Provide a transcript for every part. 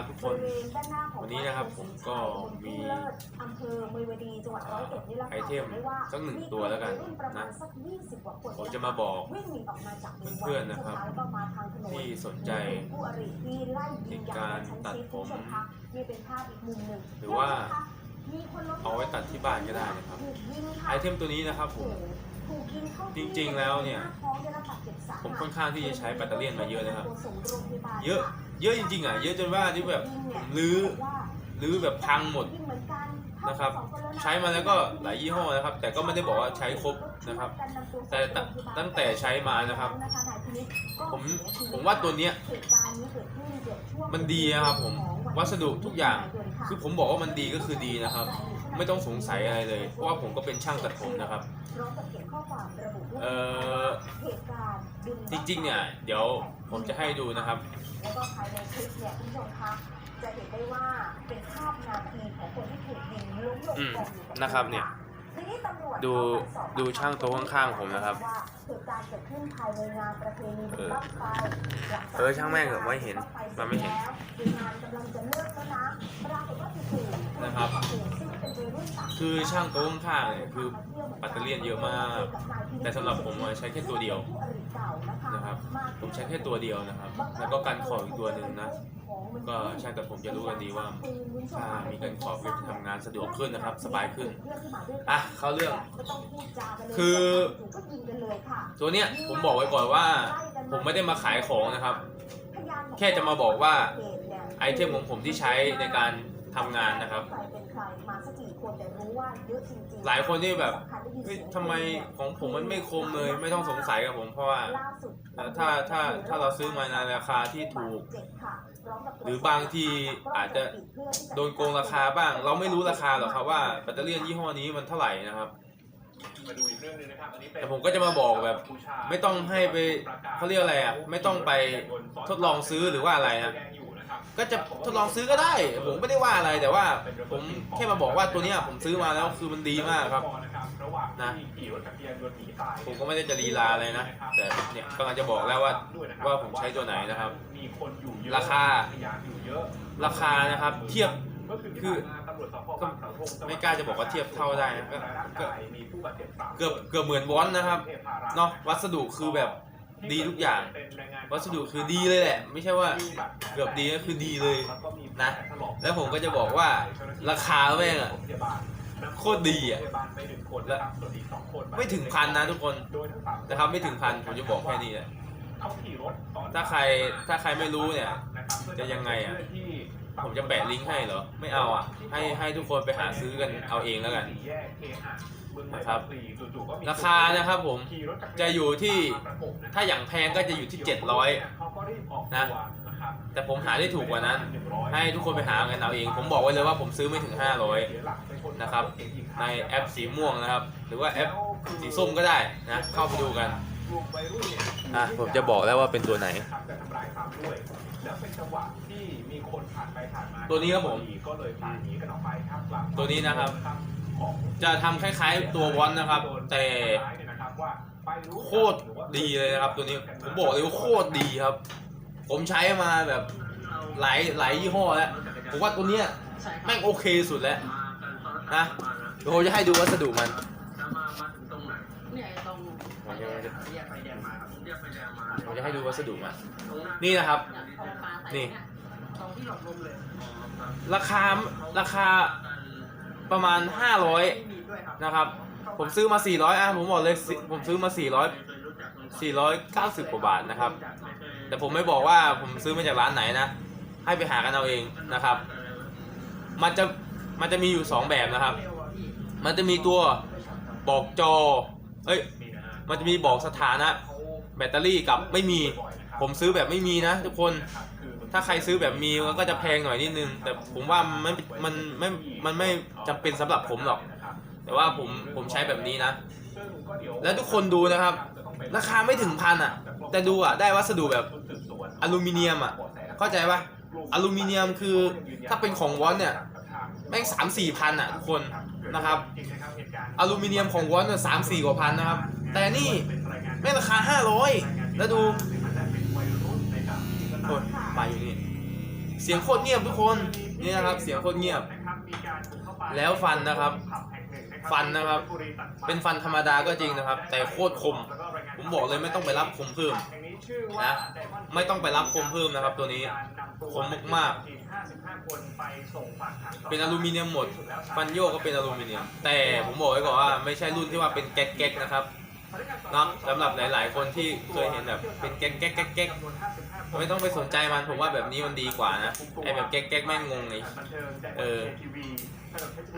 นะครับทุกคนวันนี้นะครับผมก็มีอำเภอเมยวดีจังวัดร้อยเอ็ดนี่แหละค่ะไอเทมได้ว่าสักหนึ่งตัวแล้วกันนะณสัก20กว่าคนผมจะมาบอกเพื่อนๆนะครับ ที่สนใจคู่อริที่ไล่ยิงอย่างการตัดผมหรือว่าเอาไว้ตัดที่บ้านก็ได้นะครับ ไอเทมตัวนี้นะครับผม จริงๆแล้วเนี่ย ผมค่อนข้างที่จะใช้แบตเตอรี่มาเยอะนะครับ เยอะ เยอะจริงๆอะ เยอะจนว่าที่แบบลื้อลื้อแบบพังหมดนะครับ ใช้มาแล้วก็หลายยี่ห้อนะครับ แต่ก็ไม่ได้บอกว่าใช้ครบนะครับ แต่ตั้งแต่ใช้มานะครับ ผมผมว่าตัวเนี้ยมันดีนะครับผมวัสดุทุกอย่าง คือผมบอกว่ามันดีก็คือดีนะครับ ไม่ต้องสงสัยอะไรเลย เพราะว่าผมก็เป็นช่างตัดผมนะครับเอ่อจริงๆเนี่ยเดี๋ยวผมจะให้ดูนะครับแล้วก็ภายในคลิปเนี่ยคุณผู้ชมคะจะเห็นได้ว่าเป็นภาพนาทีของคนที่ถูกยิงล้มลงอืมกองอยู่กับนะครับเนี่ยทีนี้ตำรวจดูเข้าไปสอบดูช่างโต๊ะข้างๆผมนะครับว่าเหตุการณ์เกิดขึ้นภายในงานประเพณีบุญบั้งไฟหลัจกเออช่างแม่งเหอะไม่เห็นมันไม่เห็นแล้วคืองานกำลังจะเลิกแล้วนะปรากฏว่าจู่ๆนะครับ คือช่างโต๊ะข้างๆเนี่ยคือปัตเตอร์เลียนเยอะมาก แต่สำหรับผมใช้แค่ตัวเดียวนะครับ ผมใช้แค่ตัวเดียวนะครับ แล้วก็กันขอบอีกตัวหนึ่งนะ ก็ช่างตัดผมจะรู้กันดีว่าถ้ามีกันขอบก็จะทำงานสะดวกขึ้นนะครับ สบายขึ้นอะเข้าเรื่อง คือตัวเนี้ยผมบอกไว้ก่อนว่า ผมไม่ได้มาขายของนะครับ แค่จะมาบอกว่าไอเทมของผมที่ใช้ในการทำงานนะครับ หลายคนที่แบบเฮ้ยทำไมของผมมันไม่คมเลย ไม่ต้องสงสัยกับผมเพราะว่าถ้าถ้าถ้าเราซื้อมาในราคาที่ถูก หรือบางทีอาจจะโดนโกงราคาบ้าง เราไม่รู้ราคาหรอกครับว่าแบตเตอรี่ยี่ห้อนี้มันเท่าไหร่นะครับมาดูอีกเรื่องหนึงนะครับอันนี้เป็นแต่ผมก็จะมาบอกแบบ ไม่ต้องให้ไปเขาเรียกอะไรอะไม่ต้องไปทดลองซื้อหรือว่าอะไรนะ ก็จะทดลองซื้อก็ได้ ผมไม่ได้ว่าอะไรแต่ว่าผมแค่มาบอกว่าตัวเนี้ยผมซื้อมาแล้วคือมันดีมากครับนะผมก็ไม่ได้จะลีลาอะไรนะ แต่เนี่ยกำลังจะบอกแล้วว่าว่าผมใช้ตัวไหนนะครับ ราคา ราคานะครับ เทียบคือไม่กล้าจะบอกว่าเทียบเท่าได้นะก็เกือบเกือบเหมือนวอนนะครับเนาะวัสดุคือแบบ ดีทุกอย่าง วัสดุคือดีเลยแหละ ไม่ใช่ว่าเกือบดีก็คือดีเลยนะ แล้วผมก็จะบอกว่าราคาแม่งอะโคตรดีอะและไม่ถึงพันนะทุกคนนะครับไม่ถึงพันผมจะบอกแค่นี้แหละถ้าใครถ้าใครไม่รู้เนี่ย จะยังไงอะผมจะแปะลิงก์ให้เหรอ ไม่เอาอะ ให้ให้ทุกคนไปหาซื้อกันเอาเองแล้วกัน นะครับราคานะครับผมจะอยู่ที่ถ้าอย่างแพงก็จะอยู่ที่ 700นะแต่ผมหาได้ถูกกว่านั้น ให้ทุกคนไปหากันเอาเอง ผมบอกไว้เลยว่าผมซื้อไม่ถึง 500นะครับในแอปสีม่วงนะครับ หรือว่าแอปสีส้มก็ได้นะเข้าไปดูกันอะผมจะบอกแล้วว่าเป็นตัวไหนจะทำร้ายซ้ำด้วยแล้วเป็นจังหวะที่มีคนผ่านไปผ่านมาตัวนี้ครับผมก็เลยพาหนีกันออกไปครับหลังตัวนี้นะครับของ จะทำคล้ายๆตัววอนนะครับ แต่โคตรดีเลยนะครับ ตัวนี้ผมบอกเลยว่าโคตรดีครับ ผมใช้มาแบบหลายหลายยี่ห้อแล้วผมว่าตัวเนี้ยแม่งโอเคสุดแล้วนะเดี๋ยวผมจะให้ดูวัสดุมันเนี่ยตรงผมจะแยกไฟแดงมาครับแยกไฟแดงมาผมจะให้ดูวัสดุมันนี่นะครับ นี่ตรงที่หลบลมเลยราคาราคา ประมาณ 500ไม่มีด้วยนะครับ ผมซื้อมา 400 อะ ผมบอกเลย ผมซื้อมา 400 490 กว่าบาทนะครับ แต่ผมไม่บอกว่าผมซื้อมาจากร้านไหนนะ ให้ไปหากันเอาเองนะครับ มันจะ มันจะมีอยู่ 2 แบบนะครับ มันจะมีตัวบอกจอ เอ้ย มันจะมีบอกสถานะ แบตเตอรี่กับไม่มี ผมซื้อแบบไม่มีนะทุกคน ถ้าใครซื้อแบบมีมันก็จะแพงหน่อยนิดนึง แต่ผมว่ามันมันไม่มันไม่จำเป็นสำหรับผมหรอก แต่ว่าผมผมใช้แบบนี้นะ แล้วทุกคนดูนะครับ ราคาไม่ถึงพันอะ แต่ดูอะได้วัสดุแบบอลูมิเนียมอะ เข้าใจปะอลูมิเนียมคือถ้าเป็นของวอนเนี่ยแม่งสามสี่พันอะทุกคนนะครับอลูมิเนียมของวอนเนี่ยสามสี่กว่าพันนะครับ แต่นี่แม่งราคาห้าร้อยแล้วดูโอ้ย ไปอยู่นี่เสียงโคตรเงียบทุกคนนี่นะครับเสียงโคตรเงียบ แล้วฟันนะครับ ฟันนะครับ เป็นฟันธรรมดาก็จริงนะครับ แต่โคตรคม ผมบอกเลยไม่ต้องไปรับคมเพิ่มนะไม่ต้องไปรับคมเพิ่มนะครับ ตัวนี้คมมากเป็นอลูมิเนียมหมด ฟันโยกก็เป็นอลูมิเนียม แต่ผมบอกไว้ก่อนว่าไม่ใช่รุ่นที่ว่าเป็นแก๊กๆนะครับ เนาะสำหรับหลาย ๆ คนที่เคยเห็นแบบเป็นแก๊กแก๊กแก๊กแก๊กไม่ต้องไปสนใจมันผมว่าแบบนี้มันดีกว่านะไอแบบแก๊กแก๊กแม่งงงเลยเออ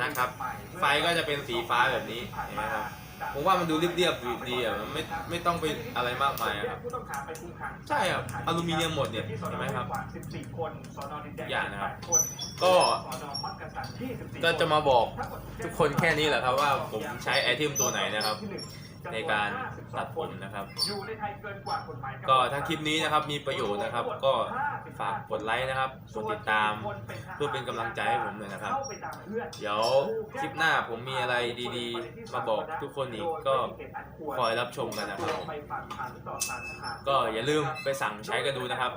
นะครับ ไฟก็จะเป็นสีฟ้าแบบนี้เห็นไหมครับผมว่ามันดูเรียบๆดีอะมันไม่ไม่ต้องไปอะไรมากมายอะครับใช่ครับอลูมิเนียมหมดเนี่ยเห็นไหมครับอย่างนะครับก็ก็จะมาบอกทุกคนแค่นี้แหละครับว่าผมใช้ไอเทมตัวไหนนะครับ ในการตัดผมนะครับ ก็ถ้าคลิปนี้นะครับมีประโยชน์นะครับ ก็ฝากกดไลค์นะครับกดติดตามเพื่อเป็นกำลังใจให้ผมหน่อยนะครับ เดี๋ยวคลิปหน้าผมมีอะไรดีๆ มาบอกทุกคนอีกก็คอยรับชมกันนะครับ ก็อย่าลืมไปสั่งใช้กันดูนะครับ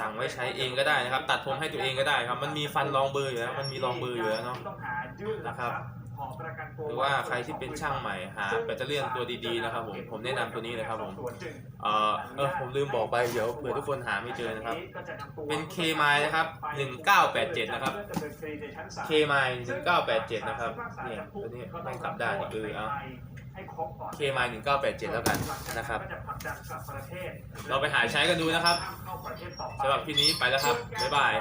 สั่งไว้ใช้เองก็ได้นะครับ ตัดผมให้ตัวเองก็ได้ครับ มันมีฟันรองเบอร์อยู่แล้วมันมีรองเบอร์อยู่แล้วเนาะนะครับ หรือว่าใครที่เป็นช่างใหม่หาแบตเตอรี่ตัวดีๆนะครับผมผมแนะนำตัวนี้เลยครับผมเออเออผมลืมบอกไปเดี๋ยวเผื่อทุกคนหาไม่เจอนะครับ เป็น K m i นะครับ1987นะครับ K m i 1987นะครับเนี่ยตัวนี้ไม่กลับด้านนี่เออเอา K m i 1987 แล้วกันนะครับเราไปหาใช้กันดูนะครับสำหรับคลิปนี้ไปแล้วครับบ๊ายบาย